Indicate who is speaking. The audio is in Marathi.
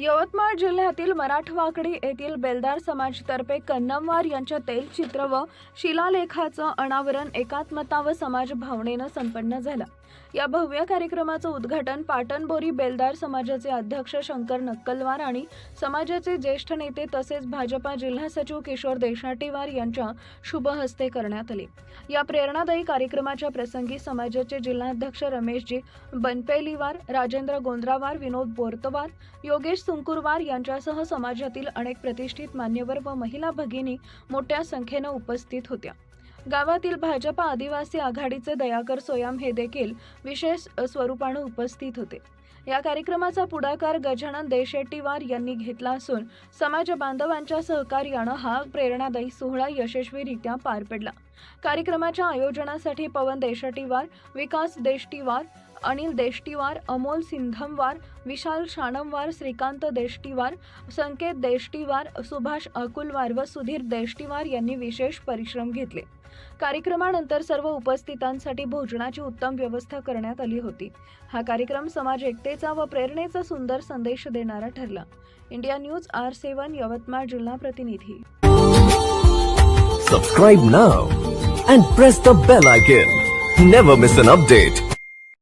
Speaker 1: यवतमाळ जिल्ह्यातील मराठवाकडी येथील बेलदार समाजतर्फे कन्नमवार यांच्या तैलचित्र व शिलालेखाचं अनावरण एकात्मता व समाज भावनेनं संपन्न झालं. या भव्य कार्यक्रमाचं उद्घाटन पाटणबोरी बेलदार समाजाचे अध्यक्ष शंकर नक्कलवार आणि समाजाचे ज्येष्ठ नेते तसेच भाजपा जिल्हा सचिव किशोर देशाटीवार यांच्या शुभ हस्ते करण्यात आले. या प्रेरणादायी कार्यक्रमाच्या प्रसंगी समाजाचे जिल्हाध्यक्ष रमेशजी बनपेलीवार राजेंद्र गोंद्रावार विनोद बोरतवार योगेश सुंकुरवार यांच्यासह समाजातील अनेक प्रतिष्ठित मान्यवर व महिला भगिनी मोठ्या संख्येनं उपस्थित होत्या. गावातील भाजपा आदिवासी आघाडीचे दयाकर सोयाम हे देखील विशेष स्वरूपानं उपस्थित होते. या कार्यक्रमाचा पुढाकार गजानन देशेट्टीवार यांनी घेतला असून समाज बांधवांच्या सहकार्यानं हा प्रेरणादायी सोहळा यशस्वीरित्या पार पडला. कार्यक्रमाच्या आयोजनासाठी पवन देशेट्टीवार विकास देष्टीवार अनिल देष्टीवार अमोल सिंधमवार विशाल शाणमवार श्रीकांत देष्टीवार संकेत देष्टीवार सुभाष अकुलवार व सुधीर देष्टीवार यांनी विशेष परिश्रम घेतले. कार्यक्रमानंतर सर्व उपस्थितांसाठी भोजनाची उत्तम व्यवस्था करण्यात आली होती. हा कार्यक्रम समाज एकतेचा व प्रेरणेचा सुंदर संदेश देणारा ठरला. India news R seven Yavatmal जिल्हा प्रतिनिधी.
Speaker 2: Subscribe now and press the bell icon never miss an update